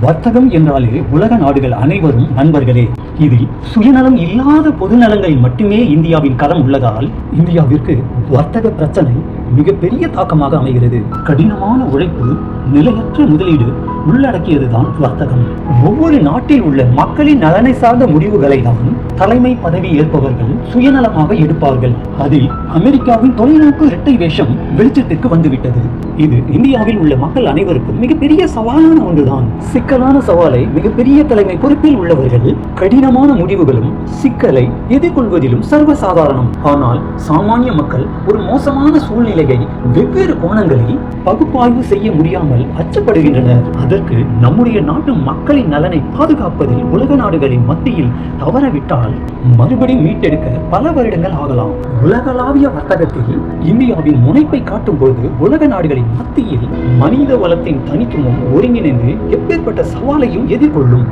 வர்த்தகம் என்றாலே உலக நாடுகள் அனைவரும் நண்பர்களே. இதில் சுயநலம் இல்லாத பொது பொதுநலங்களில் மட்டுமே இந்தியாவின் கரம் உள்ளதால் இந்தியாவிற்கு வர்த்தக பிரச்சனை மிகப்பெரிய தாக்கமாக அமைகிறது. கடினமான உழைப்பு நிலையற்ற முதலீடு உள்ளடக்கியதுதான் வர்த்தகம். ஒவ்வொரு நாட்டில் உள்ள மக்களின் நலனை சார்ந்த முடிவுகளை தான் தலைமை பதவி ஏற்பவர்கள் சுயநலமாக எடுப்பார்கள். அதில் அமெரிக்காவின் தொலைநோக்கு இரட்டை வேஷம் வெளிச்சத்திற்கு வந்துவிட்டது. இது இந்தியாவில் உள்ள மக்கள் அனைவருக்கும் மிகப்பெரிய சவாலான ஒன்றுதான். சிக்கலான சவாலை மிகப்பெரிய தலைமை பொறுப்பில் உள்ளவர்கள் கடினமான முடிவுகளும் சிக்கலை எதிர்கொள்வதிலும் சர்வசாதாரணம். ஆனால் சாமானிய மக்கள் ஒரு மோசமான சூழ்நிலையை வெவ்வேறு கோணங்களில் பகுப்பாய்வு செய்ய முடியாமல் அச்சப்படுகின்றனர். அதற்கு நம்முடைய நாட்டு மக்களின் நலனை பாதுகாப்பதில் உலக நாடுகளின் மத்தியில் தவறவிட்டால் மறுபடி மீட்டெடுக்க பல வருடங்கள் ஆகலாம். உலகளாவிய வர்த்தகத்தில் இந்தியாவின் முனைப்பை காட்டும் போது உலக நாடுகளின் மத்தியில் மனித வளத்தின் தனித்துவம் ஒருங்கிணைந்து எப்பேற்பட்ட சவாலையும் எதிர்கொள்ளும்.